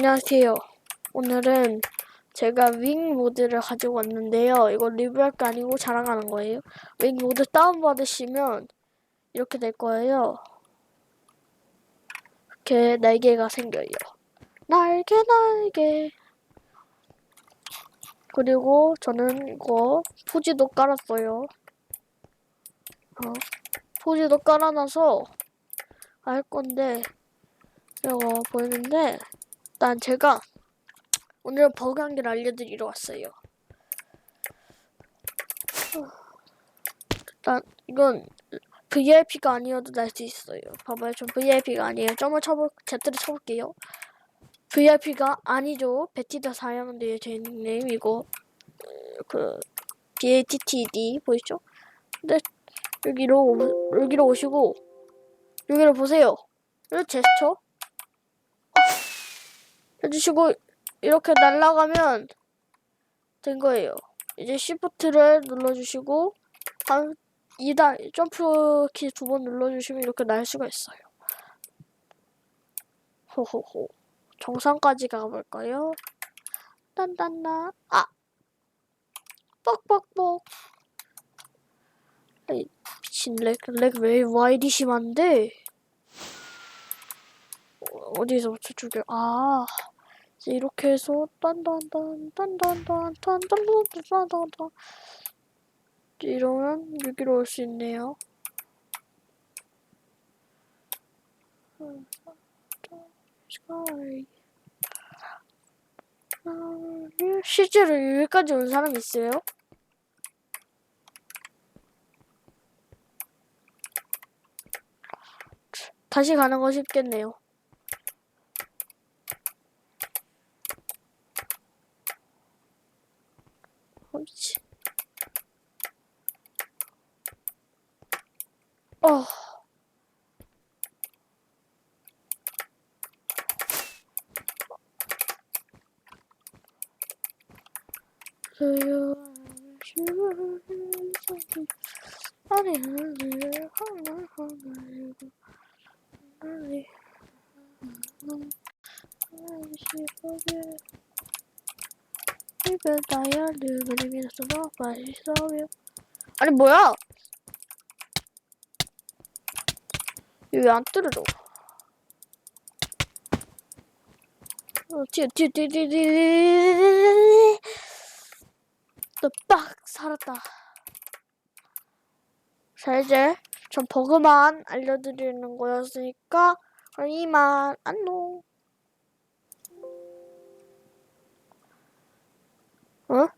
안녕하세요. 오늘은 제가 윙 모드를 가지고 왔는데요. 이거 리뷰할 게 아니고 자랑하는 거예요. 윙 모드 다운받으시면 이렇게 될 거예요. 이렇게 날개가 생겨요. 날개, 날개. 그리고 저는 이거 포지도 깔았어요. 어, 포지도 깔아놔서 할 건데, 이거 보이는데, 일단 제가 오늘 버그 한 개를 알려드리러 왔어요. 일단 이건 VIP가 아니어도 날 수 있어요. 봐봐요, 전 VIP가 아니에요. 점을 쳐볼, Z를 쳐볼게요. VIP가 아니죠. 베티다 사양인데요, 제 닉네임 이거 그 BATTD 보이죠? 근데 여기로 오- 여기로 오시고 여기를 보세요. 이 제스처 해주시고 이렇게 날아가면 된 거예요. 이제 Shift를 눌러주시고 한 2단 점프 키 두 번 눌러주시면 이렇게 날 수가 있어요. 호호호. 정상까지 가볼까요? 딴딴나. 아! 뻑뻑뻑. 아이 미친 렉렉왜 와이디 심한데? 어, 어디서부터 죽여 아 이렇게 해서 딴딴딴 딴딴딴 딴딴딴딴딴딴 이러면 여기로 올 수 있네요. 실제로 여기까지 온 사람 있어요? 다시 가는 거 쉽겠네요. Hiç. Oh. Thank you. 입에 다이아를 그리면서 너 맛있어요. 아니 뭐야? 왜안 뚫어져? 어, 튀어 튀어 너빡! 살았다. 자 이제 전 버그만 알려드리는 거였으니까 그럼 이만 안녕 어?